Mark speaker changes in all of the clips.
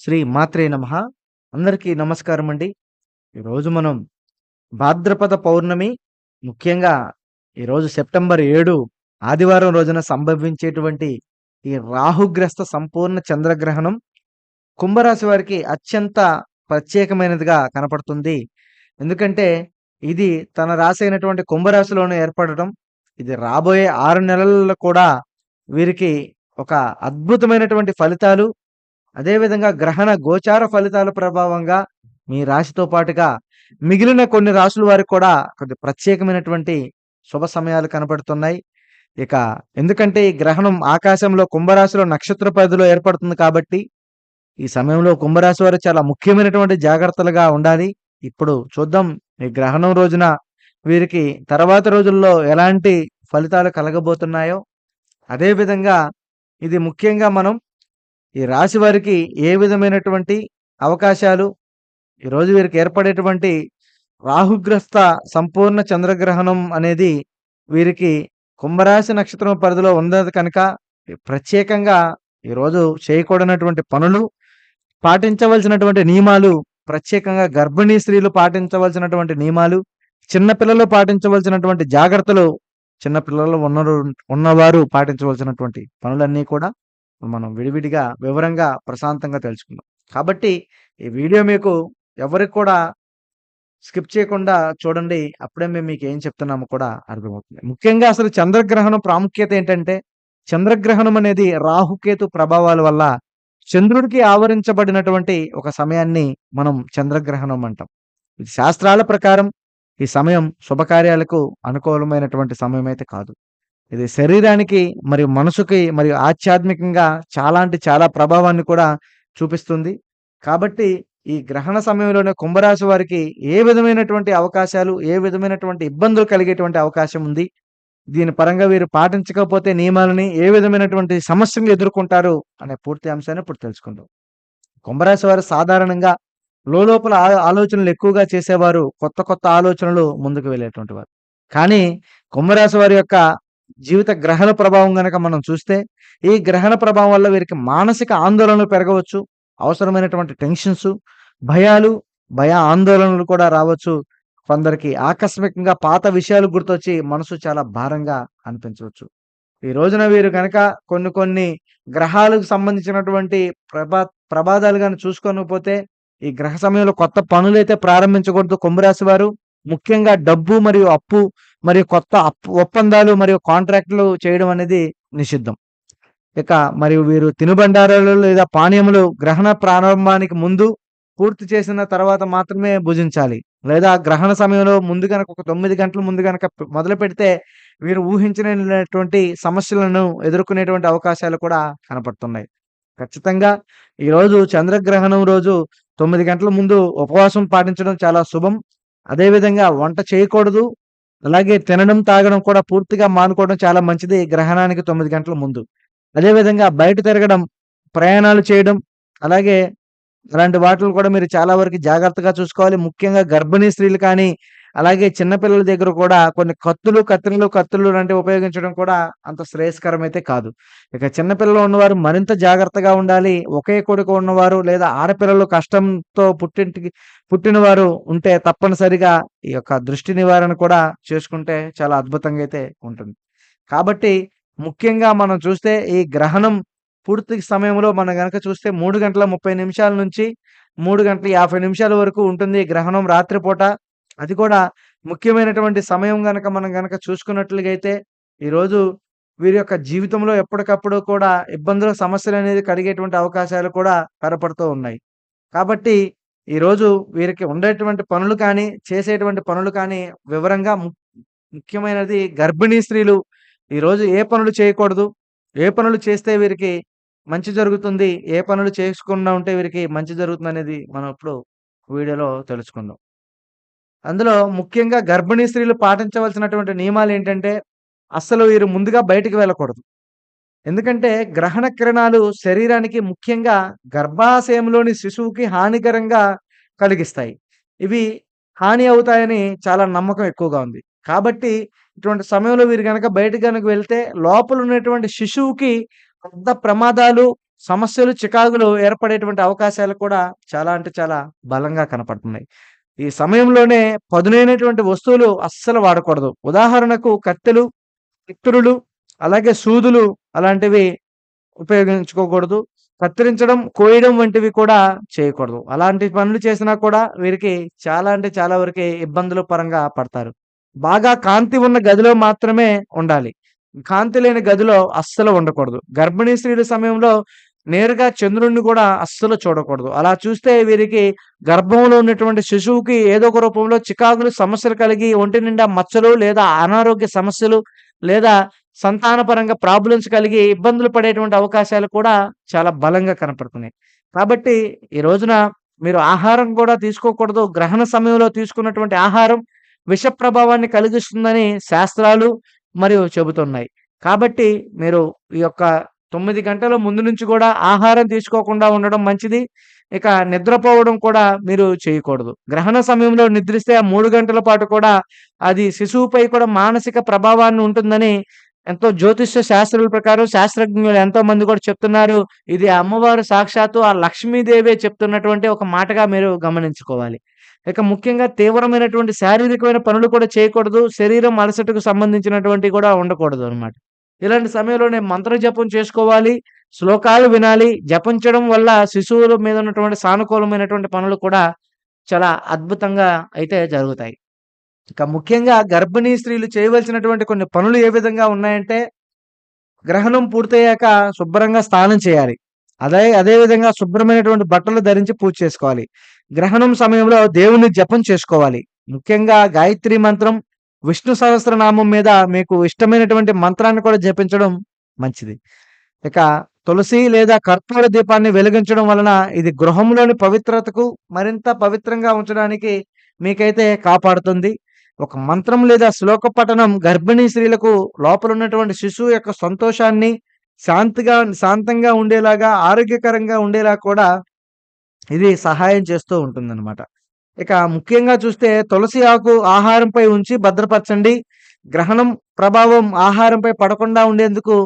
Speaker 1: శ్రీ మాత్రే నమః. అందరికీ నమస్కారం అండి. ఈరోజు మనం భాద్రపద పౌర్ణమి ముఖ్యంగా ఈరోజు సెప్టెంబర్ ఏడు ఆదివారం రోజున సంభవించేటువంటి ఈ రాహుగ్రస్త సంపూర్ణ చంద్రగ్రహణం కుంభరాశి వారికి అత్యంత ప్రత్యేకమైనదిగా కనపడుతుంది. ఎందుకంటే ఇది తన రాశి అయినటువంటి కుంభరాశిలోనే ఏర్పడటం ఇది రాబోయే ఆరు నెలల్లో కూడా వీరికి ఒక అద్భుతమైనటువంటి ఫలితాలు అదేవిధంగా గ్రహణ గోచార ఫలితాల ప్రభావంగా మీ రాశితో పాటుగా మిగిలిన కొన్ని రాశుల వారికి కూడా కొద్ది ప్రత్యేకమైనటువంటి శుభ సమయాలు కనపడుతున్నాయి. ఇక ఎందుకంటే ఈ గ్రహణం ఆకాశంలో కుంభరాశిలో నక్షత్ర పరిధిలో ఏర్పడుతుంది కాబట్టి ఈ సమయంలో కుంభరాశి వారు చాలా ముఖ్యమైనటువంటి జాగ్రత్తలుగా ఉండాలి. ఇప్పుడు చూద్దాం ఈ గ్రహణం రోజున వీరికి తర్వాత రోజుల్లో ఎలాంటి ఫలితాలు కలగబోతున్నాయో. అదేవిధంగా ఇది ముఖ్యంగా మనం ఈ రాశి వారికి ఏ విధమైనటువంటి అవకాశాలు ఈరోజు వీరికి ఏర్పడేటువంటి రాహుగ్రస్త సంపూర్ణ చంద్రగ్రహణం అనేది వీరికి కుంభరాశి నక్షత్రం పరిధిలో ఉన్నది కనుక ప్రత్యేకంగా ఈరోజు చేయకూడనటువంటి పనులు పాటించవలసినటువంటి నియమాలు ప్రత్యేకంగా గర్భిణీ స్త్రీలు పాటించవలసినటువంటి నియమాలు చిన్నపిల్లలు పాటించవలసినటువంటి జాగ్రత్తలు చిన్నపిల్లలు ఉన్న ఉన్నవారు పాటించవలసినటువంటి పనులన్నీ కూడా మనం విడివిడిగా వివరంగా ప్రశాంతంగా తెలుసుకుందాం కాబట్టి ఈ వీడియో మీకు ఎవరికి కూడా స్కిప్ చేయకుండా చూడండి. అప్పుడే మేము మీకు ఏం చెప్తున్నామో కూడా అర్థమవుతుంది. ముఖ్యంగా అసలు చంద్రగ్రహణం ప్రాముఖ్యత ఏంటంటే చంద్రగ్రహణం అనేది రాహుకేతు ప్రభావాల వల్ల చంద్రుడికి ఆవరించబడినటువంటి ఒక సమయాన్ని మనం చంద్రగ్రహణం అంటాం. ఇది శాస్త్రాల ప్రకారం ఈ సమయం శుభకార్యాలకు అనుకూలమైనటువంటి సమయం అయితే కాదు. ఇది శరీరానికి మరియు మనసుకి మరియు ఆధ్యాత్మికంగా చాలా అంటే చాలా ప్రభావాన్ని కూడా చూపిస్తుంది. కాబట్టి ఈ గ్రహణ సమయంలోనే కుంభరాశి వారికి ఏ విధమైనటువంటి అవకాశాలు ఏ విధమైనటువంటి ఇబ్బందులు కలిగేటువంటి అవకాశం ఉంది? దీని పరంగా వీరు పాటించకపోతే నియమాలని ఏ విధమైనటువంటి సమస్యలు ఎదుర్కొంటారు అనే పూర్తి అంశాన్ని ఇప్పుడు తెలుసుకుందాం. కుంభరాశి వారు సాధారణంగా లోపల ఆలోచనలు ఎక్కువగా చేసేవారు కొత్త కొత్త ఆలోచనలు ముందుకు వెళ్ళేటువంటి వారు. కానీ కుంభరాశి వారి యొక్క జీవిత గ్రహణ ప్రభావం గనక మనం చూస్తే ఈ గ్రహణ ప్రభావం వల్ల వీరికి మానసిక ఆందోళనలు పెరగవచ్చు అవసరమైనటువంటి టెన్షన్స్ భయాలు భయ ఆందోళనలు కూడా రావచ్చు. కొందరికి ఆకస్మికంగా పాత విషయాలు గుర్తొచ్చి మనసు చాలా భారంగా అనిపించవచ్చు. ఈ రోజున వీరు కనుక కొన్ని కొన్ని గ్రహాలకు సంబంధించినటువంటి ప్రభా ప్రమాదాలు కానీ చూసుకోకపోతే ఈ గ్రహ సమయంలో కొత్త పనులు అయితే ప్రారంభించకూడదు కుంభరాశి వారు. ముఖ్యంగా డబ్బు మరియు అప్పు మరియు కొత్త ఒప్పందాలు మరియు కాంట్రాక్టులు చేయడం అనేది నిషిద్ధం. ఇక మరియు వీరు తినుబండారాలు లేదా పానీయములు గ్రహణ ప్రారంభానికి ముందు పూర్తి చేసిన తర్వాత మాత్రమే భుజించాలి. లేదా గ్రహణ సమయంలో ముందు కనుక ఒక తొమ్మిది గంటల ముందు కనుక మొదలు పెడితే వీరు ఊహించినటువంటి సమస్యలను ఎదుర్కొనేటువంటి అవకాశాలు కూడా కనపడుతున్నాయి. ఖచ్చితంగా ఈరోజు చంద్రగ్రహణం రోజు తొమ్మిది గంటల ముందు ఉపవాసం పాటించడం చాలా శుభం. అదేవిధంగా వంట చేయకూడదు. అలాగే తినడం తాగడం కూడా పూర్తిగా మానుకోవడం చాలా మంచిది గ్రహణానికి తొమ్మిది గంటల ముందు. అదేవిధంగా బయట తిరగడం ప్రయాణాలు చేయడం అలాగే అలాంటి వాటిలో కూడా మీరు చాలా వరకు జాగ్రత్తగా చూసుకోవాలి. ముఖ్యంగా గర్భిణీ స్త్రీలు కానీ అలాగే చిన్నపిల్లల దగ్గర కూడా కొన్ని కత్తులు కత్తిలు కత్తులు లాంటివి ఉపయోగించడం కూడా అంత శ్రేయస్కరం అయితే కాదు. ఇక చిన్నపిల్లలు ఉన్నవారు మరింత జాగ్రత్తగా ఉండాలి. ఒకే కొడుకు ఉన్నవారు లేదా ఆడపిల్లలు కష్టంతో పుట్టింటికి పుట్టినవారు ఉంటే తప్పనిసరిగా ఈ యొక్క దృష్టి నివారణ కూడా చేసుకుంటే చాలా అద్భుతంగా అయితే ఉంటుంది. కాబట్టి ముఖ్యంగా మనం చూస్తే ఈ గ్రహణం పూర్తి సమయంలో మనం కనుక చూస్తే మూడు గంటల ముప్పై నిమిషాల నుంచి మూడు గంటల యాభై నిమిషాల వరకు ఉంటుంది గ్రహణం రాత్రిపూట. అది కూడా ముఖ్యమైనటువంటి సమయం గనక మనం గనక చూసుకున్నట్లుగా అయితే ఈరోజు వీరి యొక్క జీవితంలో ఎప్పటికప్పుడు కూడా ఇబ్బందుల సమస్యలు అనేది కలిగేటువంటి అవకాశాలు కూడా కనపడుతూ ఉన్నాయి. కాబట్టి ఈరోజు వీరికి ఉండేటువంటి పనులు కానీ చేసేటువంటి పనులు కానీ వివరంగా ముఖ్యమైనది గర్భిణీ స్త్రీలు ఈరోజు ఏ పనులు చేయకూడదు ఏ పనులు చేస్తే వీరికి మంచి జరుగుతుంది ఏ పనులు చేసుకుండా ఉంటే వీరికి మంచి జరుగుతుంది అనేది మనం ఇప్పుడు వీడియోలో తెలుసుకుందాం. అందులో ముఖ్యంగా గర్భిణీ స్త్రీలు పాటించవలసినటువంటి నియమాలు ఏంటంటే అస్సలు వీరు ముందుగా బయటికి వెళ్ళకూడదు. ఎందుకంటే గ్రహణ కిరణాలు శరీరానికి ముఖ్యంగా గర్భాశయంలోని శిశువుకి హానికరంగా కలిగిస్తాయి. ఇవి హాని అవుతాయని చాలా నమ్మకం ఎక్కువగా ఉంది. కాబట్టి ఇటువంటి సమయంలో వీరు కనుక బయట కనుక వెళ్తే లోపల ఉన్నటువంటి శిశువుకి పెద్ద ప్రమాదాలు సమస్యలు, చికాకులు ఏర్పడేటువంటి అవకాశాలు కూడా చాలా అంటే చాలా బలంగా కనపడుతున్నాయి. ఈ సమయంలోనే పదునైనటువంటి వస్తువులు అస్సలు వాడకూడదు. ఉదాహరణకు కత్తెలు, ఇత్తురులు అలాగే సూదులు అలాంటివి ఉపయోగించుకోకూడదు. కత్తిరించడం, కోయడం వంటివి కూడా చేయకూడదు. అలాంటి పనులు చేసినా కూడా వీరికి చాలా అంటే చాలా వరకు ఇబ్బందుల పరంగా పడతారు. బాగా కాంతి ఉన్న గదిలో మాత్రమే ఉండాలి. కాంతి లేని గదిలో అస్సలు ఉండకూడదు. గర్భిణీ స్త్రీల సమయంలో నేరుగా చంద్రుణ్ణి కూడా అస్సలు చూడకూడదు. అలా చూస్తే వీరికి గర్భంలో ఉన్నటువంటి శిశువుకి ఏదో ఒక రూపంలో చికాకులు, సమస్యలు కలిగి ఒంటి నిండా మచ్చలు లేదా అనారోగ్య సమస్యలు లేదా సంతానపరంగా ప్రాబ్లమ్స్ కలిగి ఇబ్బందులు పడేటువంటి అవకాశాలు కూడా చాలా బలంగా కనపడుతున్నాయి. కాబట్టి ఈ రోజున మీరు ఆహారం కూడా తీసుకోకూడదు. గ్రహణ సమయంలో తీసుకున్నటువంటి ఆహారం విష ప్రభావాన్ని కలిగిస్తుందని శాస్త్రాలు మరియు చెబుతున్నాయి. కాబట్టి మీరు ఈ యొక్క తొమ్మిది గంటల ముందు నుంచి కూడా ఆహారం తీసుకోకుండా ఉండడం మంచిది. ఇక నిద్రపోవడం కూడా మీరు చేయకూడదు. గ్రహణ సమయంలో నిద్రిస్తే ఆ మూడు గంటల పాటు కూడా అది శిశువుపై కూడా మానసిక ప్రభావాన్ని ఉంటుందని ఎంతో జ్యోతిష్య శాస్త్రుల ప్రకారం శాస్త్రజ్ఞులు ఎంతో మంది కూడా చెప్తున్నారు. ఇది అమ్మవారు సాక్షాత్తు ఆ లక్ష్మీదేవే చెప్తున్నటువంటి ఒక మాటగా మీరు గమనించుకోవాలి. ఇక ముఖ్యంగా తీవ్రమైనటువంటి శారీరకమైన పనులు కూడా చేయకూడదు. శరీరం అలసటకు సంబంధించినటువంటి కూడా ఉండకూడదు అన్నమాట. ఇలాంటి సమయంలోనే మంత్ర జపం చేసుకోవాలి. శ్లోకాలు వినాలి. జపించడం వల్ల శిశువుల మీద ఉన్నటువంటి సానుకూలమైనటువంటి పనులు కూడా చాలా అద్భుతంగా అయితే జరుగుతాయి. ఇక ముఖ్యంగా గర్భిణీ స్త్రీలు చేయవలసినటువంటి కొన్ని పనులు ఏ విధంగా ఉన్నాయంటే గ్రహణం పూర్తయ్యాక శుభ్రంగా స్నానం చేయాలి. అదే అదే విధంగా శుభ్రమైనటువంటి బట్టలు ధరించి పూజ చేసుకోవాలి. గ్రహణం సమయంలో దేవుని జపం చేసుకోవాలి. ముఖ్యంగా గాయత్రి మంత్రం, విష్ణు సహస్రనామం మీద మీకు ఇష్టమైనటువంటి మంత్రాన్ని కూడా జపించడం మంచిది. ఇక తులసి లేదా కర్పూర దీపాన్ని వెలిగించడం వలన ఇది గృహంలోని పవిత్రతకు మరింత పవిత్రంగా ఉంచడానికి మీకైతే కాపాడుతుంది. ఒక మంత్రం లేదా శ్లోక పఠనం గర్భిణీ స్త్రీలకు లోపల ఉన్నటువంటి శిశువు యొక్క సంతోషాన్ని శాంతిగా శాంతంగా ఉండేలాగా, ఆరోగ్యకరంగా ఉండేలా కూడా ఇది సహాయం చేస్తూ ఉంటుందన్నమాట. ఇక ముఖ్యంగా చూస్తే తులసి ఆకు ఆహారంపై ఉంచి భద్రపరచండి. గ్రహణం ప్రభావం ఆహారంపై పడకుండా ఉండేందుకు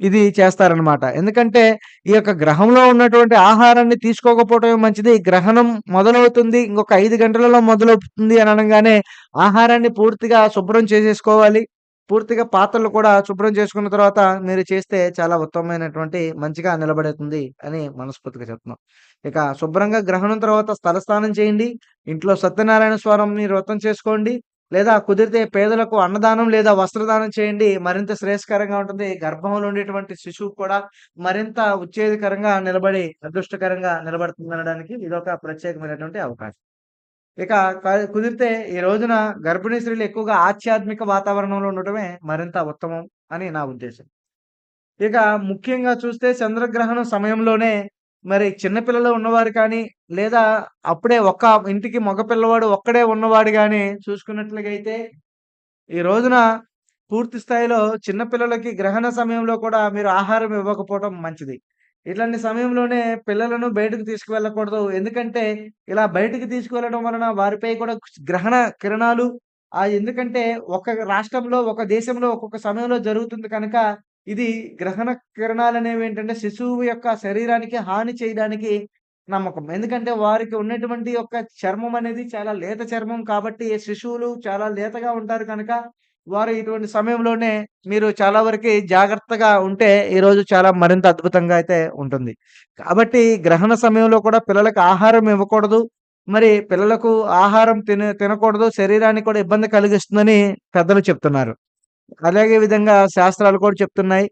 Speaker 1: ఇది చేస్తారనమాట. ఎందుకంటే ఈ యొక్క గ్రహంలో ఉన్నటువంటి ఆహారాన్ని తీసుకోకపోవటమే మంచిది. గ్రహణం మొదలవుతుంది. ఇంకొక ఐదు గంటలలో మొదలవుతుంది అని అనగానే ఆహారాన్ని పూర్తిగా శుభ్రం చేసేసుకోవాలి. పూర్తిగా పాత్రలు కూడా శుభ్రం చేసుకున్న తర్వాత మీరు చేస్తే చాలా ఉత్తమమైనటువంటి మంచిగా నిలబడుతుంది అని మనస్ఫూర్తిగా చెప్తున్నాం. ఇక శుభ్రంగా గ్రహణం తర్వాత స్థలస్నానం చేయండి. ఇంట్లో సత్యనారాయణ స్వామిని వ్రతం చేసుకోండి. లేదా కుదిరితే పేదలకు అన్నదానం లేదా వస్త్రదానం చేయండి. మరింత శ్రేయస్కరంగా ఉంటుంది. గర్భంలో ఉండేటువంటి శిశువు కూడా మరింత ఉత్తేజకరంగా నిలబడి అదృష్టకరంగా నిలబడుతుంది అనడానికి ఇదొక ప్రత్యేకమైనటువంటి అవకాశం. ఇక కుదిరితే ఈ రోజున గర్భిణీ స్త్రీలు ఎక్కువగా ఆధ్యాత్మిక వాతావరణంలో ఉండటమే మరింత ఉత్తమం అని నా ఉద్దేశం. ఇక ముఖ్యంగా చూస్తే చంద్రగ్రహణం సమయంలోనే మరి చిన్నపిల్లలు ఉన్నవారు కానీ, లేదా అప్పుడే ఒక్క ఇంటికి మగ పిల్లవాడు ఒక్కడే ఉన్నవాడు కానీ చూసుకున్నట్లయితే ఈ రోజున పూర్తి స్థాయిలో చిన్నపిల్లలకి గ్రహణ సమయంలో కూడా మీరు ఆహారం ఇవ్వకపోవటం మంచిది. ఇట్లాంటి సమయంలోనే పిల్లలను బయటకు తీసుకువెళ్ళకూడదు. ఎందుకంటే ఇలా బయటకు తీసుకువెళ్ళడం వలన వారిపై కూడా గ్రహణ కిరణాలు ఆ ఎందుకంటే ఒక రాష్ట్రంలో, ఒక దేశంలో ఒక్కొక్క సమయంలో జరుగుతుంది కనుక ఇది గ్రహణ కిరణాలు అనేవి ఏంటంటే శిశువు యొక్క శరీరానికి హాని చేయడానికి నమ్మకం. ఎందుకంటే వారికి ఉన్నటువంటి యొక్క చర్మం అనేది చాలా లేత చర్మం కాబట్టి శిశువులు చాలా లేతగా ఉంటారు కనుక వారు ఇటువంటి సమయంలోనే మీరు చాలా వరకి జాగ్రత్తగా ఉంటే ఈరోజు చాలా మరింత అద్భుతంగా అయితే ఉంటుంది. కాబట్టి గ్రహణ సమయంలో కూడా పిల్లలకు ఆహారం ఇవ్వకూడదు. మరి పిల్లలకు ఆహారం తిన తినకూడదు. శరీరానికి కూడా ఇబ్బంది కలిగిస్తుందని పెద్దలు చెప్తున్నారు. అలాగే విధంగా శాస్త్రాలు కూడా చెప్తున్నాయి.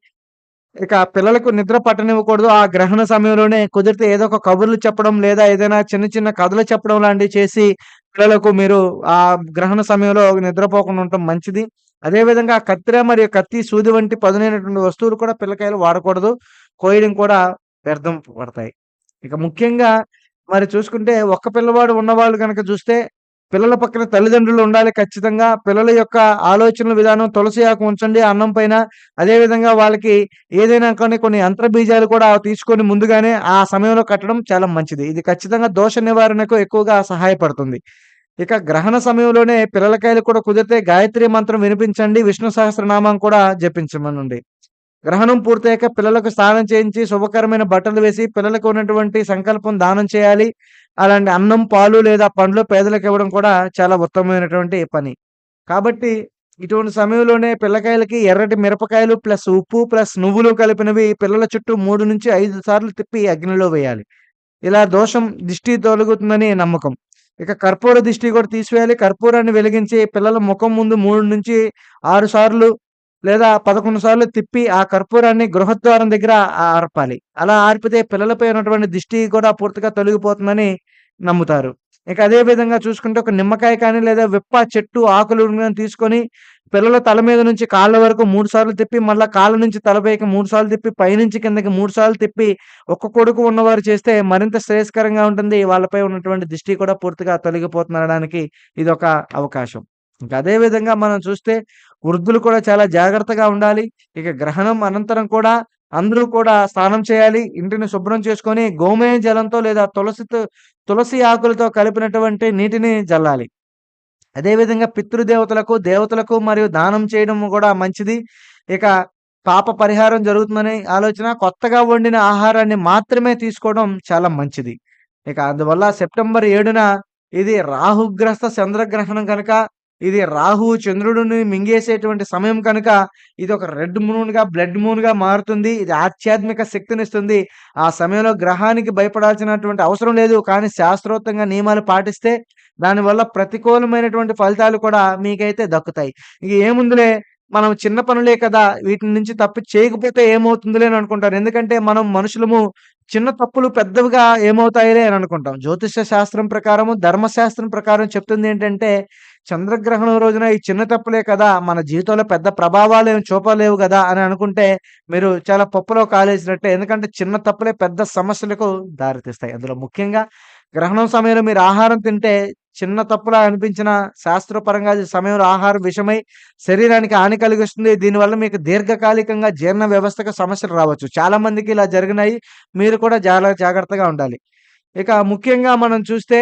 Speaker 1: ఇక పిల్లలకు నిద్ర పట్టనివ్వకూడదు. ఆ గ్రహణ సమయంలోనే కుదిరితే ఏదో ఒక కబుర్లు చెప్పడం లేదా ఏదైనా చిన్న చిన్న కథలు చెప్పడం లాంటివి చేసి పిల్లలకు మీరు ఆ గ్రహణ సమయంలో నిద్రపోకుండా ఉండటం మంచిది. అదే విధంగా మరియు కత్తి, సూది వంటి పదునైనటువంటి వస్తువులు కూడా పిల్లకాయలు వాడకూడదు. కోయడం కూడా వ్యర్థం పడతాయి. ఇక ముఖ్యంగా మరి చూసుకుంటే ఒక్క పిల్లవాడు ఉన్నవాళ్ళు కనుక చూస్తే పిల్లల పక్కన తల్లిదండ్రులు ఉండాలి ఖచ్చితంగా. పిల్లల యొక్క ఆలోచనల విధానం తులసి ఆకు ఉంచండి అన్నం పైన. అదే విధంగా వాళ్ళకి ఏదైనా కానీ కొన్ని యంత్ర బీజాలు కూడా తీసుకొని ముందుగానే ఆ సమయంలో కట్టడం చాలా మంచిది. ఇది ఖచ్చితంగా దోష నివారణకు ఎక్కువగా సహాయపడుతుంది. ఇక గ్రహణ సమయంలోనే పిల్లలకాయలు కూడా కుదిరితే గాయత్రి మంత్రం వినిపించండి. విష్ణు సహస్రనామం కూడా జపించమనండి. గ్రహణం పూర్తయ్యాక పిల్లలకు స్నానం చేయించి శుభకరమైన బట్టలు వేసి పిల్లలకు ఉన్నటువంటి సంకల్పం దానం చేయాలి. అలాంటి అన్నం పాలు లేదా పండ్లు పేదలకు ఇవ్వడం కూడా చాలా ఉత్తమమైనటువంటి పని. కాబట్టి ఇటువంటి సమయంలోనే పిల్లకాయలకి ఎర్రటి మిరపకాయలు ప్లస్ ఉప్పు ప్లస్ నువ్వులు కలిపినవి పిల్లల చుట్టూ మూడు నుంచి ఐదు సార్లు తిప్పి అగ్నిలో వేయాలి. ఇలా దోషం దిష్టి తొలగుతుందని నమ్మకం. ఇక కర్పూర దిష్టి కూడా తీసివేయాలి. కర్పూరాన్ని వెలిగించి పిల్లల ముఖం ముందు మూడు నుంచి ఆరు సార్లు లేదా పదకొండు సార్లు తిప్పి ఆ కర్పూరాన్ని గృహద్వారం దగ్గర ఆర్పాలి. అలా ఆర్పితే పిల్లలపై ఉన్నటువంటి దిష్టి కూడా పూర్తిగా తొలగిపోతుందని నమ్ముతారు. ఇక అదే విధంగా చూసుకుంటే ఒక నిమ్మకాయ కానీ లేదా విప్ప చెట్టు ఆకులు తీసుకొని పిల్లల తల మీద నుంచి కాళ్ళ వరకు మూడు సార్లు తిప్పి మళ్ళీ కాళ్ళ నుంచి తలపైకి మూడు సార్లు తిప్పి పైనుంచి కిందకి మూడు సార్లు తిప్పి ఒక్క కొడుకు ఉన్నవారు చేస్తే మరింత శ్రేయస్కరంగా ఉంటుంది. వాళ్ళపై ఉన్నటువంటి దిష్టి కూడా పూర్తిగా తొలగిపోతుందనడానికి ఇది ఒక అవకాశం. ఇంకా అదేవిధంగా మనం చూస్తే వృద్ధులు కూడా చాలా జాగ్రత్తగా ఉండాలి. ఇక గ్రహణం అనంతరం కూడా అందరూ కూడా స్నానం చేయాలి. ఇంటిని శుభ్రం చేసుకొని గోమయ జలంతో లేదా తులసితో తులసి ఆకులతో కలిపినటువంటి నీటిని జల్లాలి. అదేవిధంగా పితృదేవతలకు దేవతలకు మరియు దానం చేయడం కూడా మంచిది. ఇక పాప పరిహారం జరుగుతుందనే ఆలోచన కొత్తగా వండిన ఆహారాన్ని మాత్రమే తీసుకోవడం చాలా మంచిది. ఇక అందువల్ల సెప్టెంబర్ ఏడున ఇది రాహుగ్రస్త చంద్రగ్రహణం కనుక ఇది రాహు చంద్రుడిని మింగేసేటువంటి సమయం కనుక ఇది ఒక రెడ్ మూన్గా బ్లడ్ మూన్గా మారుతుంది. ఇది ఆధ్యాత్మిక శక్తినిస్తుంది. ఆ సమయంలో గ్రహానికి భయపడాల్సినటువంటి అవసరం లేదు. కానీ శాస్త్రోక్తంగా నియమాలు పాటిస్తే దానివల్ల ప్రతికూలమైనటువంటి ఫలితాలు కూడా మీకైతే దక్కుతాయి. ఇక ఏముందిలే? మనం చిన్న పనులే కదా. వీటి నుంచి తప్పు చేయకపోతే ఏమవుతుందిలే అని అనుకుంటారు. ఎందుకంటే మనం మనుషులము చిన్న తప్పులు పెద్దవిగా ఏమవుతాయిలే అని అనుకుంటాం. జ్యోతిష శాస్త్రం ప్రకారము ధర్మశాస్త్రం ప్రకారం చెప్తుంది ఏంటంటే చంద్రగ్రహణం రోజున ఈ చిన్న తప్పులే కదా మన జీవితంలో పెద్ద ప్రభావాలు ఏమి చూపలేవు కదా అని అనుకుంటే మీరు చాలా పప్పులో కాలేసినట్టే. ఎందుకంటే చిన్న తప్పులే పెద్ద సమస్యలకు దారితీస్తాయి. అందులో ముఖ్యంగా గ్రహణం సమయంలో మీరు ఆహారం తింటే చిన్న తప్పులా అనిపించిన శాస్త్రపరంగా సమయంలో ఆహారం విషమై శరీరానికి హాని కలిగిస్తుంది. దీనివల్ల మీకు దీర్ఘకాలికంగా జీర్ణ వ్యవస్థకు సమస్యలు రావచ్చు. చాలా మందికి ఇలా జరిగినాయి. మీరు కూడా చాలా జాగ్రత్తగా ఉండాలి. ఇక ముఖ్యంగా మనం చూస్తే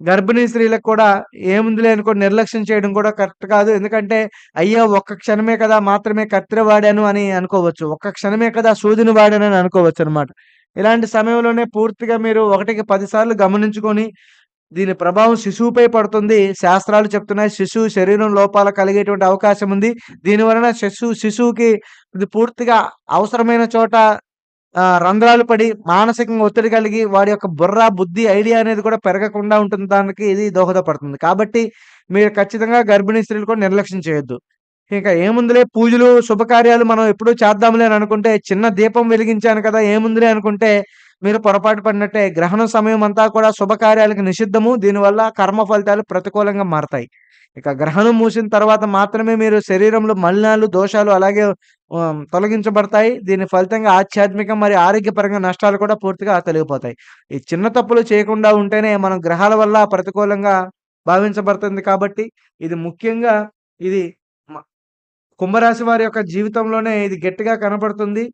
Speaker 1: గర్భిణీ స్త్రీలకు కూడా ఏముందిలే అనుకో నిర్లక్ష్యం చేయడం కూడా కరెక్ట్ కాదు. ఎందుకంటే అయ్యో ఒక్క క్షణమే కదా మాత్రమే కత్తిర వాడాను అని అనుకోవచ్చు. ఒక్క క్షణమే కదా సూదిని వాడాను అని అనుకోవచ్చు అనమాట ఇలాంటి సమయంలోనే పూర్తిగా మీరు ఒకటికి పదిసార్లు గమనించుకొని దీని ప్రభావం శిశువుపై పడుతుంది. శాస్త్రాలు చెప్తున్నాయి శిశువు శరీరం లోపాల కలిగేటువంటి అవకాశం ఉంది. దీని వలన శిశువు శిశువుకి ఇది పూర్తిగా అవసరమైన చోట రంధ్రాలు పడి మానసికంగా ఒత్తిడి కలిగి వాడి యొక్క బుర్ర బుద్ధి ఐడియా అనేది కూడా పెరగకుండా ఉంటుంది దానికి ఇది దోహదపడుతుంది. కాబట్టి మీరు ఖచ్చితంగా గర్భిణీ స్త్రీలు కూడా నిర్లక్ష్యం చేయొద్దు. ఇంకా ఏముందిలే పూజలు శుభకార్యాలు మనం ఎప్పుడూ చేద్దాంలే అని అనుకుంటే చిన్న దీపం వెలిగించాను కదా ఏముందిలే అనుకుంటే మీరు పొరపాటు పడినట్టే గ్రహణం సమయం అంతా కూడా శుభకార్యాలకు నిషిద్ధము. దీనివల్ల కర్మ ఫలితాలు ప్రతికూలంగా మారతాయి. ఇక గ్రహణం మూసిన తర్వాత మాత్రమే మీరు శరీరంలో మలినాలు దోషాలు అలాగే తొలగించబడతాయి. దీని ఫలితంగా ఆధ్యాత్మిక మరియు ఆరోగ్యపరంగా నష్టాలు కూడా పూర్తిగా తొలగిపోతాయి. ఈ చిన్న తప్పులు చేయకుండా ఉంటేనే మనం గ్రహాల వల్ల ప్రతికూలంగా భావించబడుతుంది కాబట్టి ఇది ముఖ్యంగా ఇది కుంభరాశి వారి యొక్క జీవితంలోనే ఇది గట్టిగా కనపడుతుంది.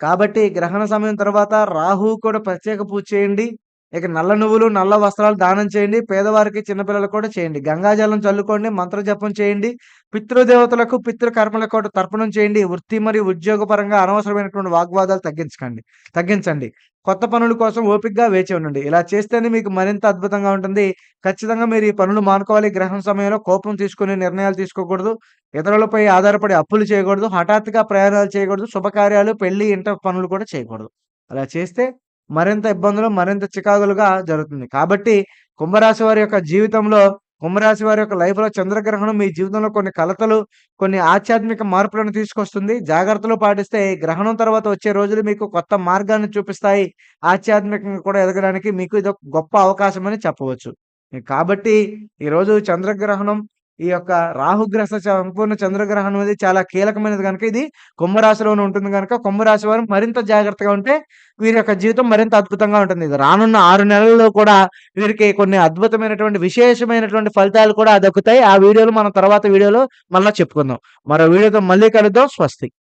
Speaker 1: కాబట్టి గ్రహణ సమయం తర్వాత రాహు కూడా ప్రత్యేక పూజ చేయండి. ఇక నల్ల నువ్వులు నల్ల వస్త్రాలు దానం చేయండి. పేదవారికి చిన్నపిల్లలకు కూడా చేయండి. గంగాజలం చల్లుకోండి మంత్ర జపం చేయండి. పితృదేవతలకు పితృకర్మలకు కూడా తర్పణం చేయండి. వృత్తి మరియు ఉద్యోగపరంగా అనవసరమైనటువంటి వాగ్వాదాలు తగ్గించకండి. తగ్గించండి. కొత్త పనుల కోసం ఓపికగా వేచి ఉండండి. ఇలా చేస్తేనే మీకు మరింత అద్భుతంగా ఉంటుంది. ఖచ్చితంగా మీరు ఈ పనులు మానుకోవాలి. గ్రహణ సమయంలో కోపం తీసుకుని నిర్ణయాలు తీసుకోకూడదు. ఇతరులపై ఆధారపడి అప్పులు చేయకూడదు. హఠాత్తుగా ప్రయాణాలు చేయకూడదు. శుభకార్యాలు పెళ్ళి ఇంట పనులు కూడా చేయకూడదు. అలా చేస్తే మరింత ఇబ్బందులు మరింత చికాకులుగా జరుగుతుంది. కాబట్టి కుంభరాశి వారి యొక్క జీవితంలో కుంభరాశి వారి యొక్క లైఫ్లో చంద్రగ్రహణం మీ జీవితంలో కొన్ని కలతలు కొన్ని ఆధ్యాత్మిక మార్పులను తీసుకొస్తుంది. జాగ్రత్తలు పాటిస్తే ఈ గ్రహణం తర్వాత వచ్చే రోజులు మీకు కొత్త మార్గాన్ని చూపిస్తాయి. ఆధ్యాత్మికంగా కూడా ఎదగడానికి మీకు ఇది ఒక గొప్ప అవకాశం అని చెప్పవచ్చు. కాబట్టి ఈ రోజు చంద్రగ్రహణం ఈ యొక్క రాహుగ్రహ సంపూర్ణ చంద్రగ్రహణం అనేది చాలా కీలకమైనది కనుక ఇది కుంభరాశిలోనే ఉంటుంది కనుక కుంభరాశి వారు మరింత జాగ్రత్తగా ఉంటే వీరి యొక్క జీవితం మరింత అద్భుతంగా ఉంటుంది. ఇది రానున్న ఆరు నెలల్లో కూడా వీరికి కొన్ని అద్భుతమైనటువంటి విశేషమైనటువంటి ఫలితాలు కూడా దక్కుతాయి. ఆ వీడియోలు మనం తర్వాత వీడియోలో మళ్ళీ చెప్పుకుందాం. మరో వీడియోతో మళ్ళీ కలుద్దాం. స్వస్తి.